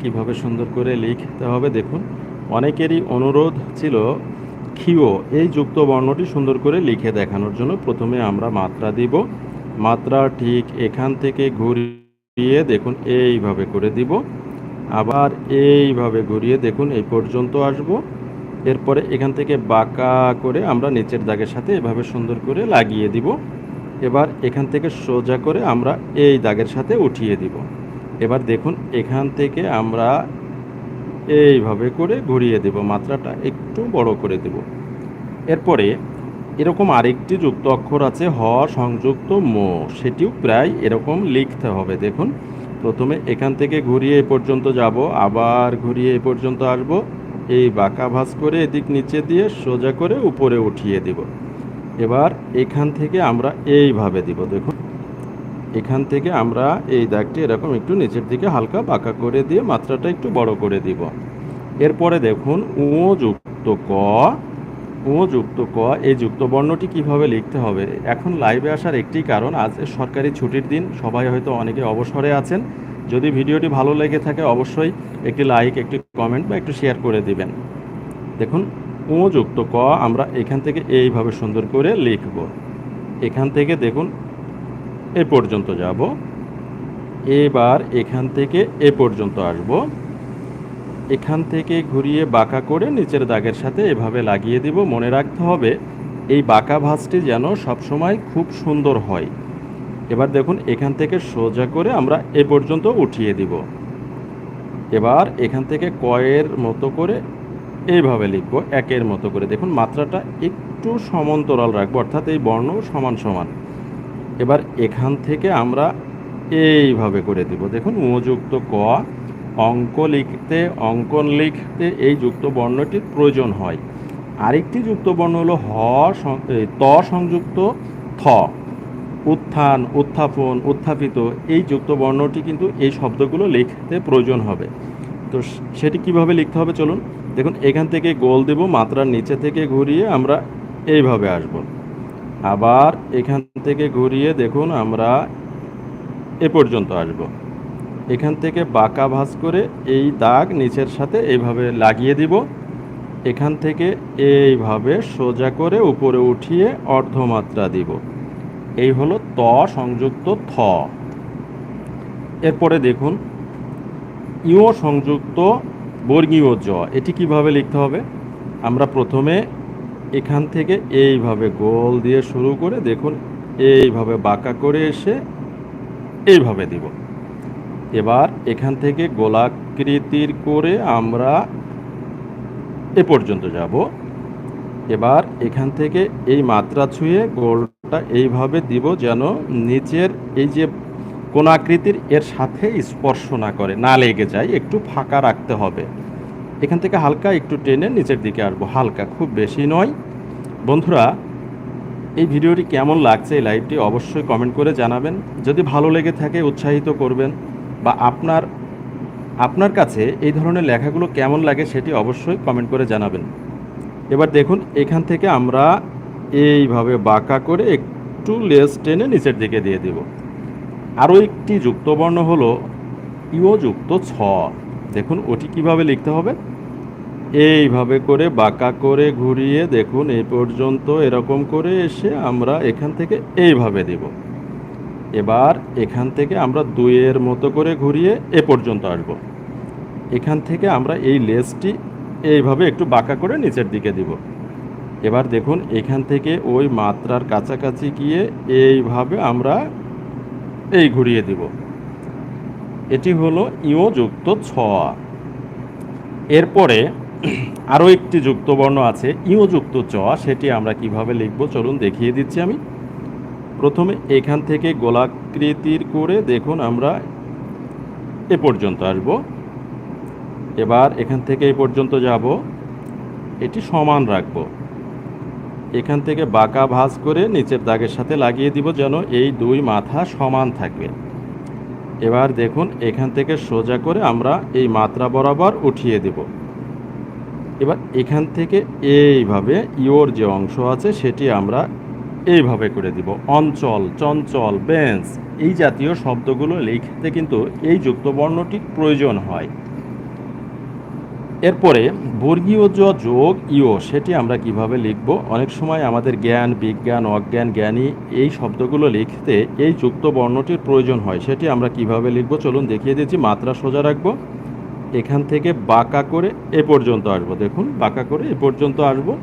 কীভাবে সুন্দর করে লিখতে হবে দেখুন। অনেকেরই অনুরোধ ছিল ক্ষিও, এই যুক্ত বর্ণটি সুন্দর করে লিখে দেখানোর জন্য প্রথমে আমরা মাত্রা দিব। মাত্রা ঠিক এখান থেকে ঘুরিয়ে দেখুন, এইভাবে করে দিব। আবার এইভাবে ঘুরিয়ে দেখুন, এই পর্যন্ত আসব। এরপরে এখান থেকে বাঁকা করে আমরা নিচের দাগের সাথে এভাবে সুন্দর করে লাগিয়ে দিব। এবার এখান থেকে সোজা করে আমরা এই দাগের সাথে উঠিয়ে দিব। এবার দেখুন, এখান থেকে আমরা এইভাবে করে ঘুরিয়ে দেব, মাত্রাটা একটু বড় করে দেব। এরপরে এরকম আরেকটি যুক্ত অক্ষর আছে, হ সংযুক্ত মো, সেটিও প্রায় এরকম লিখতে হবে। দেখুন, প্রথমে এখান থেকে ঘুরিয়ে এ পর্যন্ত যাব, আবার ঘুরিয়ে এ পর্যন্ত আসব, এই বাঁকা ভাঁজ করে এদিক নিচে দিয়ে সোজা করে উপরে উঠিয়ে দেব। এবার এখান থেকে আমরা এইভাবে দিব, দেখুন। এখান থেকে আমরা এই দাগটি এরকম একটু নিচের দিকে হালকা বাঁকা করে দিয়ে মাত্রাটা একটু বড় করে দিব। এরপরে দেখুন উ যুক্ত ক উ যুক্ত ক, এই যুক্ত বর্ণটি কীভাবে লিখতে হবে? এখন লাইভে আসার একটি কারণ, আজ সরকারি ছুটির দিন, সবাই হয়তো অনেকে অবসরে আছেন। যদি ভিডিওটি ভালো লেগে থাকে, অবশ্যই একটি লাইক একটি কমেন্ট বা একটু শেয়ার করে দিবেন। দেখুন উ যুক্ত ক, আমরা এখান থেকে এইভাবে সুন্দর করে লিখব। এখান থেকে দেখুন এ পর্যন্ত যাব। এবার এখান থেকে এ পর্যন্ত আসব। এখান থেকে ঘুরিয়ে বাঁকা করে নিচের দাগের সাথে এভাবে লাগিয়ে দিব। মনে রাখতে হবে, এই বাঁকা ভাঁজটি যেন সবসময় খুব সুন্দর হয়। এবার দেখুন, এখান থেকে সোজা করে আমরা এ পর্যন্ত উঠিয়ে দিব। এবার এখান থেকে কয়ের মতো করে এইভাবে লিখব, একের মতো করে। দেখুন, মাত্রাটা একটু সমান্তরাল রাখব, অর্থাৎ এই বর্ণ সমান সমান। এবার এখান থেকে আমরা এইভাবে করে দিব। দেখুন মুযুক্ত ক, অঙ্ক লিখতে, অঙ্কন লিখতে এই যুক্ত বর্ণটির প্রয়োজন হয়। আরেকটি যুক্ত বর্ণ হলো হ ত সংযুক্ত, থ। উত্থান, উত্থাপন, উত্থাপিত এই যুক্ত বর্ণটি কিন্তু এই শব্দগুলো লিখতে প্রয়োজন হবে। তো সেটি কীভাবে লিখতে হবে চলুন। দেখুন, এখান থেকে গোল দেব, মাত্রার নিচে থেকে ঘুরিয়ে আমরা এইভাবে আসব। আবার এখান থেকে ঘুরিয়ে দেখুন আমরা এ পর্যন্ত আসব। এখান থেকে বাঁকা ভাঁজ করে এই দাগ নিচের সাথে এইভাবে লাগিয়ে দিব। এখান থেকে এইভাবে সোজা করে উপরে উঠিয়ে অর্ধমাত্রা দিব। এই হলো ত সংযুক্ত থ। এরপরে দেখুন ইও সংযুক্ত বর্গীয় জ, এটি কীভাবে লিখতে হবে? আমরা প্রথমে এখান থেকে এইভাবে গোল দিয়ে শুরু করে দেখুন, এইভাবে বাঁকা করে এসে এইভাবে দিব। এবার এখান থেকে গোলাকৃতির করে আমরা এ পর্যন্ত যাব। এবার এখান থেকে এই মাত্রা ছুঁয়ে গোলটা এইভাবে দিব যেন নিচের এই যে কোনাকৃতির এর সাথে স্পর্শ না করে, না লেগে যায়, একটু ফাঁকা রাখতে হবে। এখান থেকে হালকা একটু টেনে নিচের দিকে আসব হালকা, খুব বেশি নয়। বন্ধুরা, এই ভিডিওটি কেমন লাগছে এই লাইভটি অবশ্যই কমেন্ট করে জানাবেন। যদি ভালো লেগে থাকে, উৎসাহিত করবেন বা আপনার আপনার কাছে এই ধরনের লেখাগুলো কেমন লাগে সেটি অবশ্যই কমেন্ট করে জানাবেন। এবার দেখুন, এখান থেকে আমরা এইভাবে বাঁকা করে একটু লেস টেনে নিচের দিকে দিয়ে দেব। আরও একটি যুক্তবর্ণ হলো ইও যুক্ত ছ। দেখুন, ওটি কীভাবে লিখতে হবে? এইভাবে করে বাঁকা করে ঘুরিয়ে দেখুন, এই পর্যন্ত এরকম করে এসে আমরা এখান থেকে এইভাবে দেব। এবার এখান থেকে আমরা দুইয়ের মতো করে ঘুরিয়ে এ পর্যন্ত আসব। এখান থেকে আমরা এই লেসটি এইভাবে একটু বাঁকা করে নিচের দিকে দিব। এবার দেখুন, এখান থেকে ওই মাত্রার কাছাকাছি গিয়ে এইভাবে আমরা এই ঘুরিয়ে দিব। এটি হলো ইও যুক্ত ছ। এরপরে আরও একটি যুক্ত বর্ণ আছে ইও যুক্ত চ, সেটি আমরা কীভাবে লিখব চলুন দেখিয়ে দিচ্ছি আমি। প্রথমে এখান থেকে গোলাকৃতির করে দেখুন আমরা এ পর্যন্ত আসব। এবার এখান থেকে এই পর্যন্ত যাব। এটি সমান রাখব। এখান থেকে বাঁকা ভাঁজ করে নিচের দাগের সাথে লাগিয়ে দিব যেন এই দুই মাথা সমান থাকবে। এবার দেখুন, এখান থেকে সোজা করে আমরা এই মাত্রা বরাবর উঠিয়ে দেব। এবার এখান থেকে এইভাবে ইওর যে অংশ আছে, সেটি আমরা এইভাবে করে দিব। অঞ্চল, চঞ্চল, বেঞ্চ, এই জাতীয় শব্দগুলো লিখতে কিন্তু এই যুক্তবর্ণটির প্রয়োজন হয়। এরপরে বর্গীয় জ যোগ ইও সেটি আমরা কীভাবে লিখব? অনেক সময় আমাদের জ্ঞান, বিজ্ঞান, অজ্ঞান, জ্ঞানী এই শব্দগুলো লিখতে এই যুক্ত বর্ণটির প্রয়োজন হয়, সেটি আমরা কীভাবে লিখব? চলুন দেখিয়ে দিচ্ছি, মাত্রা সোজা রাখব। এখান থেকে বাঁকা করে এ পর্যন্ত আসব, দেখুন, বাঁকা করে এ পর্যন্ত আসব।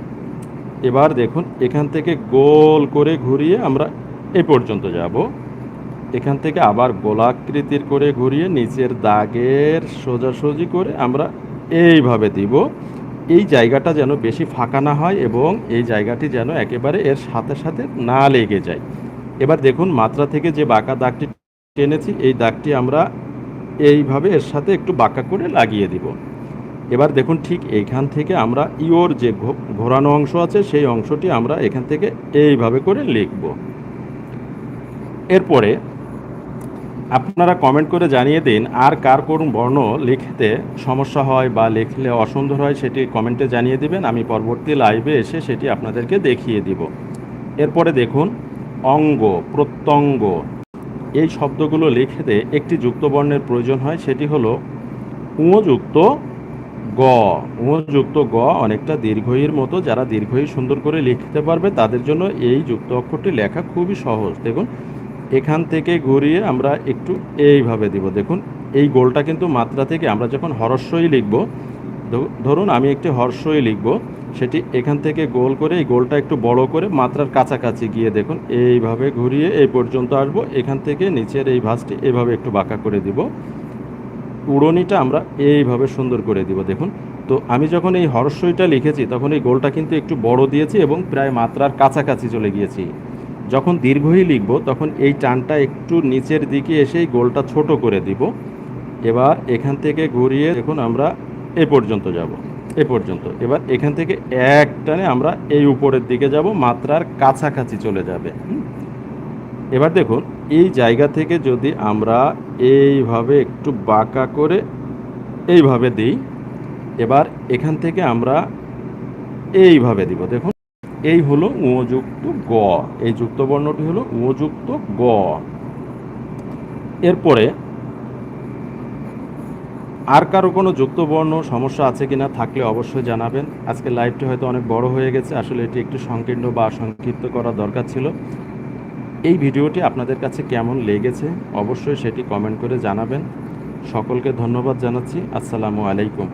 এবার দেখুন, এখান থেকে গোল করে ঘুরিয়ে আমরা এ পর্যন্ত যাব। এখান থেকে আবার গোলাকৃতির করে ঘুরিয়ে নিচের দাগের সোজাসুজি করে আমরা এইভাবে দিব। এই জায়গাটা যেন বেশি ফাঁকা না হয় এবং এই জায়গাটি যেন একেবারে এর সাথে সাথে না লেগে যায়। এবার দেখুন মাত্রা থেকে যে বাঁকা দাগটি টেনেছি, এই দাগটি আমরা এইভাবে এর সাথে একটু বাঁকা করে লাগিয়ে দিব। এবার দেখুন ঠিক এইখান থেকে আমরা ইওর যে ঘোরানো অংশ আছে, সেই অংশটি আমরা এখান থেকে এইভাবে করে লিখব। এরপরে আপনারা কমেন্ট করে জানিয়ে দিন আর কার কোন বর্ণ লিখতে সমস্যা হয় বা লিখলে অসুন্দর হয় সেটি কমেন্টে জানিয়ে দিবেন। আমি পরবর্তী লাইভে এসে সেটি আপনাদেরকে দেখিয়ে দিব। এরপরে দেখুন, অঙ্গ, প্রত্যঙ্গ। এই শব্দগুলো লিখতে একটি যুক্ত বর্ণের প্রয়োজন হয়, সেটি হলো উঁযুক্ত গ। উঁযুক্ত গ অনেকটা দীর্ঘইয়ের মতো, যারা দীর্ঘই সুন্দর করে লিখতে পারবে তাদের জন্য এই যুক্ত অক্ষরটি লেখা খুবই সহজ। দেখুন এখান থেকে ঘুরিয়ে আমরা একটু এইভাবে দিব। দেখুন, এই গোলটা কিন্তু মাত্রা থেকে আমরা যখন হরস্বই লিখব ধরুন আমি একটি হর্ষই লিখব, সেটি এখান থেকে গোল করে, এই গোলটা একটু বড় করে মাত্রার কাছাকাছি গিয়ে দেখুন, এইভাবে ঘুরিয়ে এই পর্যন্ত আসব, এখান থেকে নিচের এই ভাঁজটি এইভাবে একটু বাঁকা করে দিব। উড়নিটা আমরা এইভাবে সুন্দর করে দিব, দেখুন। তো আমি যখন এই হরস্বইটা লিখেছি, তখন এই গোলটা কিন্তু একটু বড় দিয়েছি এবং প্রায় মাত্রার কাছাকাছি চলে গিয়েছি। যখন দীর্ঘই লিখব, তখন এই টানটা একটু নিচের দিকে এসে এই গোলটা ছোট করে দিব। এবার এখান থেকে ঘুরিয়ে দেখুন আমরা এ পর্যন্ত যাব, এ পর্যন্ত। এবার এখান থেকে এক টানে আমরা এই উপরের দিকে যাব, মাত্রার কাছাকাছি চলে যাবে। এবার দেখুন, এই জায়গা থেকে যদি আমরা এইভাবে একটু বাঁকা করে এইভাবে দিই, এবার এখান থেকে আমরা এইভাবে দিব। দেখুন এই হলো উযুক্ত গ। এই যুক্ত বর্ণটি হলো উযুক্ত গ। এরপরে, আর কারও কোনো যুক্ত বর্ণ সমস্যা আছে কিনা থাকলে অবশ্যই জানাবেন। আজকে লাইভটি হয়তো অনেক বড় হয়ে গেছে, আসলে এটি একটু সংকীর্ণ বা সংক্ষিপ্ত করা দরকার ছিল। এই ভিডিওটি আপনাদের কাছে কেমন লেগেছে অবশ্যই সেটি কমেন্ট করে জানাবেন। সকলকে ধন্যবাদ জানাচ্ছি। আসসালামু আলাইকুম।